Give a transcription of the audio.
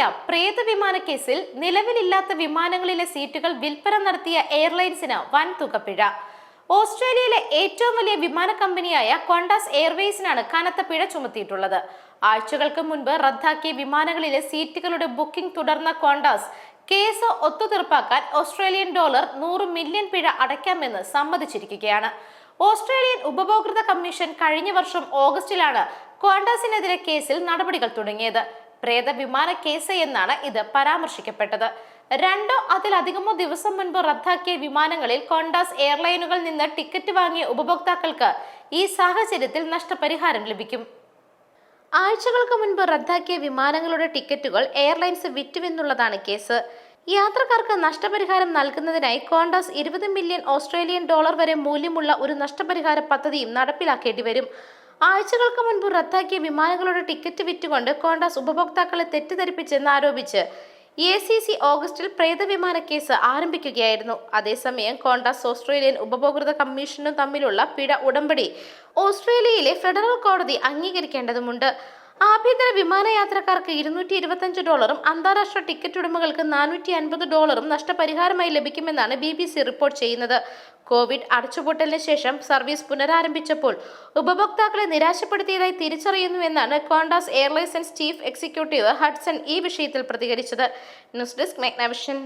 Australia പ്രേത വിമാന കേസിൽ നിലവിലില്ലാത്ത വിമാനങ്ങളിലെ സീറ്റുകൾ വിൽപ്പന നടത്തിയ എയർലൈൻസിന് വൻ തുക പിഴ ഓസ്ട്രേലിയയിലെ ഏറ്റവും വലിയ വിമാന കമ്പനിയായ കോണ്ടാസ് എയർവേസിനാണ് കനത്ത പിഴ ചുമത്തിയിട്ടുള്ളത്. ആഴ്ചകൾക്ക് മുൻപ് റദ്ദാക്കിയ വിമാനങ്ങളിലെ സീറ്റുകളുടെ ബുക്കിംഗ് തുടർന്ന കോണ്ടാസ് കേസ് ഒത്തുതീർപ്പാക്കാൻ ഓസ്ട്രേലിയൻ ഡോളർ നൂറ് മില്യൺ പിഴ അടയ്ക്കാമെന്ന് സമ്മതിച്ചിരിക്കുകയാണ്. ഓസ്ട്രേലിയൻ ഉപഭോക്തൃ കമ്മീഷൻ കഴിഞ്ഞ വർഷം ഓഗസ്റ്റിലാണ് കോണ്ടാസിനെതിരെ കേസിൽ നടപടികൾ തുടങ്ങിയത്. പ്രേത വിമാന കേസ് എന്നാണ് ഇത് പരാമർശിക്കപ്പെട്ടത്. രണ്ടോ അതിലധികമോ ദിവസം മുൻപ് റദ്ദാക്കിയ വിമാനങ്ങളിൽ കോണ്ടാസ് എയർലൈനുകളിൽ നിന്ന് ടിക്കറ്റ് വാങ്ങിയ ഉപഭോക്താക്കൾക്ക് ഈ സാഹചര്യത്തിൽ നഷ്ടപരിഹാരം ലഭിക്കും. ആഴ്ചകൾക്ക് മുൻപ് റദ്ദാക്കിയ വിമാനങ്ങളുടെ ടിക്കറ്റുകൾ എയർലൈൻസ് വിറ്റുവെന്നുള്ളതാണ് കേസ്. യാത്രക്കാർക്ക് നഷ്ടപരിഹാരം നൽകുന്നതിനായി കോണ്ടാസ് ഇരുപത് മില്യൺ ഓസ്ട്രേലിയൻ ഡോളർ വരെ മൂല്യമുള്ള ഒരു നഷ്ടപരിഹാര പദ്ധതിയും നടപ്പിലാക്കേണ്ടി വരും. ആഴ്ചകൾക്ക് മുൻപ് റദ്ദാക്കിയ വിമാനങ്ങളുടെ ടിക്കറ്റ് വിറ്റുകൊണ്ട് കോണ്ടാസ് ഉപഭോക്താക്കളെ തെറ്റിദ്ധരിപ്പിച്ചെന്ന് ആരോപിച്ച് എ സി സി ഓഗസ്റ്റിൽ പ്രേതവിമാന കേസ് ആരംഭിക്കുകയായിരുന്നു. അതേസമയം കോണ്ടാസ് ഓസ്ട്രേലിയൻ ഉപഭോക്തൃ കമ്മീഷനും തമ്മിലുള്ള പിഴ ഉടമ്പടി ഓസ്ട്രേലിയയിലെ ഫെഡറൽ കോടതി അംഗീകരിക്കേണ്ടതുണ്ട് ആഭ്യന്തര വിമാനയാത്രക്കാർക്ക് ഇരുന്നൂറ്റി ഇരുപത്തഞ്ച് ഡോളറും അന്താരാഷ്ട്ര ടിക്കറ്റ് ഉടമകൾക്ക് നാനൂറ്റി അൻപത് ഡോളറും നഷ്ടപരിഹാരമായി ലഭിക്കുമെന്നാണ് ബി ബി സി റിപ്പോർട്ട് ചെയ്യുന്നത്. കോവിഡ് അടച്ചുപൂട്ടലിന് ശേഷം സർവീസ് പുനരാരംഭിച്ചപ്പോൾ ഉപഭോക്താക്കളെ നിരാശപ്പെടുത്തിയതായി തിരിച്ചറിയുന്നുവെന്നാണ് Qantas airlines chief executive Hudson ഈ വിഷയത്തിൽ പ്രതികരിച്ചത്. News desk മെഗ്നാവിഷൻ.